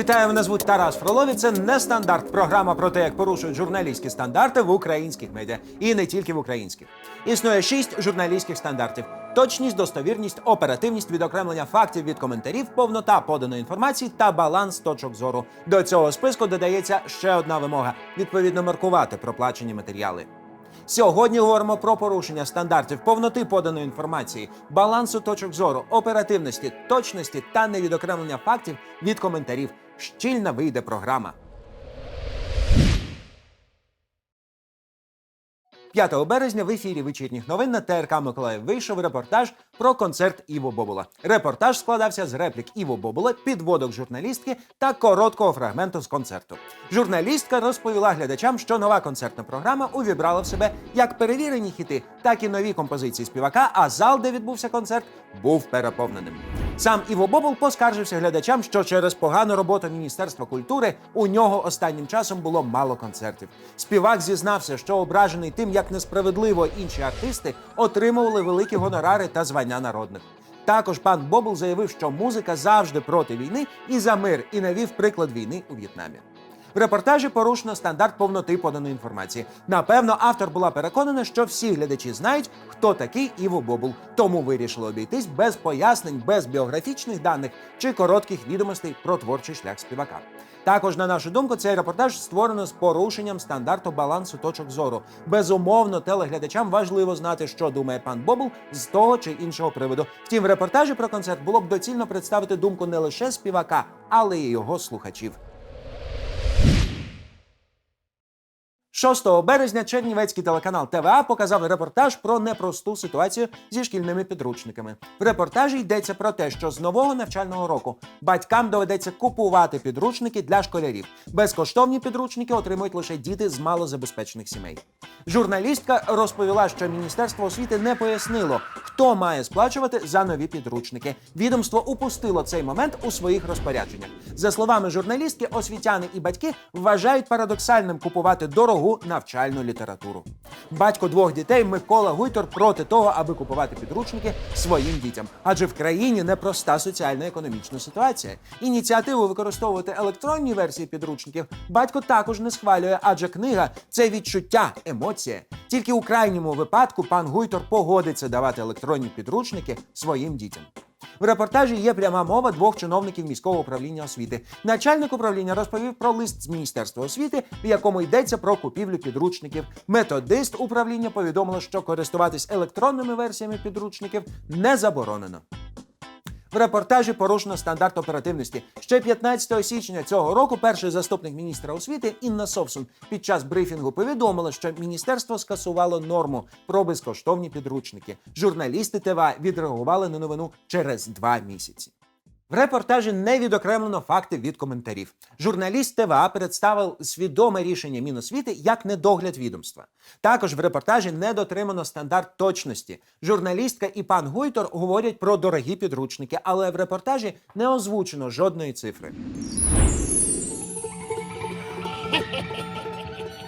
Вітаю, мене звуть Тарас Фролові. Це не стандарт. Програма про те, як порушують журналістські стандарти в українських медіа і не тільки в українських. Існує шість журналістських стандартів: точність, достовірність, оперативність, відокремлення фактів від коментарів, повнота поданої інформації та баланс точок зору. До цього списку додається ще одна вимога: відповідно маркувати проплачені матеріали. Сьогодні говоримо про порушення стандартів повноти поданої інформації, балансу точок зору, оперативності, точності та невідокремлення фактів від коментарів. Щільна вийде програма. 5 березня в ефірі вечірніх новин на ТРК Миколаїв вийшов репортаж про концерт Іво Бобула. Репортаж складався з реплік Іво Бобула, підводок журналістки та короткого фрагменту з концерту. Журналістка розповіла глядачам, що нова концертна програма увібрала в себе як перевірені хіти, так і нові композиції співака. А зал, де відбувся концерт, був переповненим. Сам Іво Бобул поскаржився глядачам, що через погану роботу Міністерства культури у нього останнім часом було мало концертів. Співак зізнався, що ображений тим, як несправедливо інші артисти отримували великі гонорари та звання народних. Також пан Бобл заявив, що музика завжди проти війни і за мир, і навів приклад війни у В'єтнамі. В репортажі порушено стандарт повноти поданої інформації. Напевно, автор була переконана, що всі глядачі знають, хто такий Іво Бобул, тому вирішили обійтись без пояснень, без біографічних даних чи коротких відомостей про творчий шлях співака. Також, на нашу думку, цей репортаж створено з порушенням стандарту балансу точок зору. Безумовно, телеглядачам важливо знати, що думає пан Бобул з того чи іншого приводу. Втім, в репортажі про концерт було б доцільно представити думку не лише співака, але й його слухачів. 6 березня Чернівецький телеканал ТВА показав репортаж про непросту ситуацію зі шкільними підручниками. В репортажі йдеться про те, що з нового навчального року батькам доведеться купувати підручники для школярів. Безкоштовні підручники отримують лише діти з малозабезпечених сімей. Журналістка розповіла, що Міністерство освіти не пояснило, хто має сплачувати за нові підручники. Відомство упустило цей момент у своїх розпорядженнях. За словами журналістки, освітяни і батьки вважають парадоксальним купувати дорогу навчальну літературу. Батько двох дітей Микола Гуйтор проти того, аби купувати підручники своїм дітям, адже в країні непроста соціально-економічна ситуація. Ініціативу використовувати електронні версії підручників батько також не схвалює, адже книга це відчуття, емоція. Тільки у крайньому випадку пан Гуйтор погодиться давати електронні підручники своїм дітям. В репортажі є пряма мова двох чиновників міського управління освіти. Начальник управління розповів про лист з міністерства освіти, в якому йдеться про купівлю підручників. Методист управління повідомило, що користуватись електронними версіями підручників не заборонено. В репортажі порушено стандарт оперативності. Ще 15 січня цього року перший заступник міністра освіти Інна Совсун під час брифінгу повідомила, що міністерство скасувало норму про безкоштовні підручники. Журналісти ТВА відреагували на новину через два місяці. В репортажі не відокремлено факти від коментарів. Журналіст ТВА представив свідоме рішення Міносвіти як недогляд відомства. Також в репортажі не дотримано стандарт точності. Журналістка і пан Гуйтор говорять про дорогі підручники, але в репортажі не озвучено жодної цифри.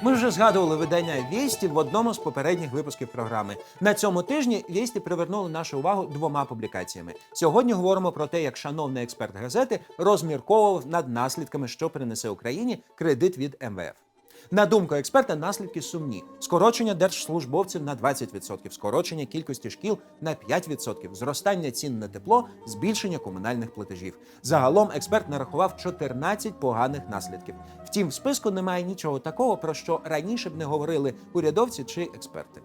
Ми вже згадували видання Вєсті в одному з попередніх випусків програми. На цьому тижні Вєсті привернули нашу увагу двома публікаціями. Сьогодні говоримо про те, як шановний експерт газети розмірковував над наслідками, що принесе Україні кредит від МВФ. На думку експерта, наслідки сумні: скорочення держслужбовців на 20%, скорочення кількості шкіл на 5%, зростання цін на тепло, збільшення комунальних платежів. Загалом експерт нарахував 14 поганих наслідків. Втім, в списку немає нічого такого, про що раніше б не говорили урядовці чи експерти.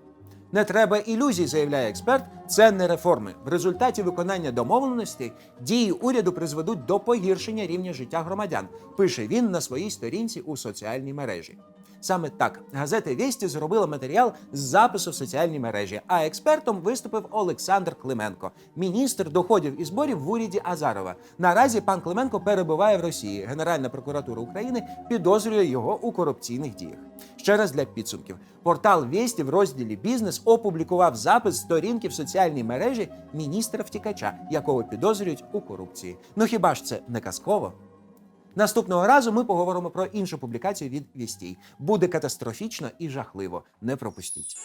Не треба ілюзій, заявляє експерт. Це не реформи. В результаті виконання домовленостей дії уряду призведуть до погіршення рівня життя громадян. Пише він на своїй сторінці у соціальній мережі. Саме так газета Вєсті зробила матеріал з запису в соціальній мережі. А експертом виступив Олександр Клименко, міністр доходів і зборів в уряді Азарова. Наразі пан Клименко перебуває в Росії. Генеральна прокуратура України підозрює його у корупційних діях. Ще раз для підсумків. Портал Вєсті в розділі Бізнес опублікував запис сторінки в соціальній мережі міністра втікача, якого підозрюють у корупції. Ну хіба ж це не казково? Наступного разу ми поговоримо про іншу публікацію від Вістій. Буде катастрофічно і жахливо. Не пропустіть.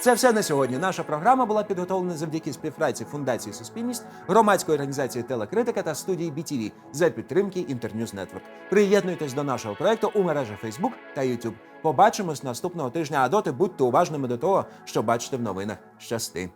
Це все на сьогодні. Наша програма була підготовлена завдяки співпраці Фундації Суспільність, громадської організації Телекритика та студії BTV за підтримки Інтерньюз Нетворк. Приєднуйтесь до нашого проекту у мережах Facebook та YouTube. Побачимось наступного тижня. А доти будьте уважними до того, що бачите в новинах. Щасти!